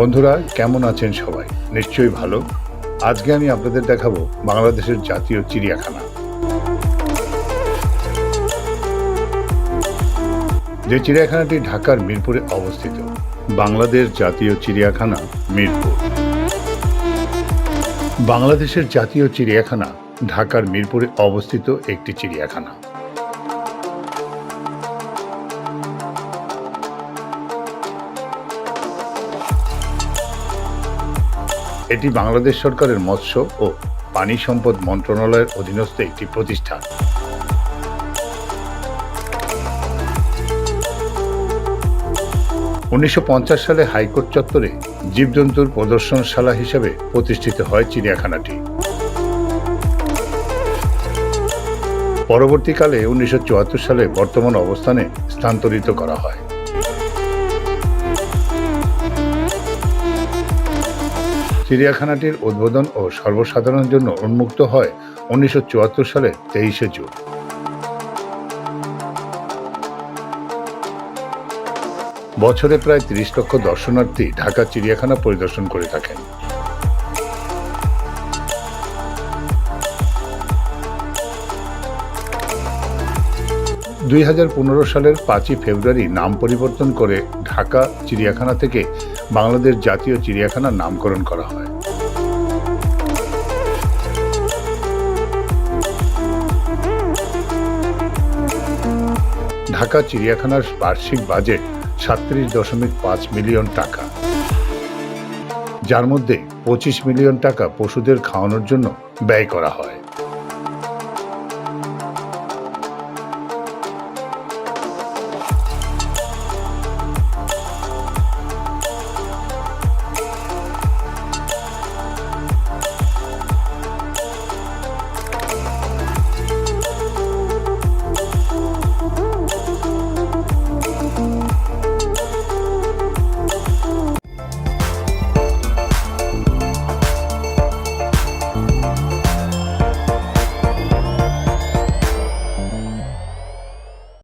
বন্ধুরা, কেমন আছেন সবাই? নিশ্চয়ই ভালো। আজকে আমি আপনাদের দেখাবো বাংলাদেশের জাতীয় চিড়িয়াখানা। যে চিড়িয়াখানাটি ঢাকার মিরপুরে অবস্থিত, বাংলাদেশ জাতীয় চিড়িয়াখানা মিরপুর। বাংলাদেশের জাতীয় চিড়িয়াখানা ঢাকার মিরপুরে অবস্থিত একটি চিড়িয়াখানা। এটি বাংলাদেশ সরকারের মৎস্য ও পানি সম্পদ মন্ত্রণালয়ের অধীনস্থ একটি প্রতিষ্ঠান। উনিশশো পঞ্চাশ সালে হাইকোর্ট চত্বরে জীবজন্তুর প্রদর্শনশালা হিসেবে প্রতিষ্ঠিত হয় চিড়িয়াখানাটি। পরবর্তীকালে উনিশশো চুয়াত্তর সালে বর্তমান অবস্থানে স্থানান্তরিত করা হয়। চিড়িয়াখানাটির উদ্বোধন ও সর্বসাধারণের জন্য উন্মুক্ত হয় উনিশশো চুয়াত্তর সালের তেইশে জুন। বছরে প্রায় তিরিশ লক্ষ দর্শনার্থী ঢাকা চিড়িয়াখানা পরিদর্শন করে থাকেন। দুই হাজার পনেরো সালের পাঁচই ফেব্রুয়ারি নাম পরিবর্তন করে ঢাকা, চিড়িয়াখানা থেকে বাংলাদেশ জাতীয় চিড়িয়াখানার নামকরণ করা হয়। ঢাকা, চিড়িয়াখানার বার্ষিক বাজেট সাতত্রিশ দশমিক পাঁচ মিলিয়ন টাকা। যার মধ্যে পঁচিশ মিলিয়ন টাকা পশুদের খাওয়ানোর জন্য ব্যয় করা হয়।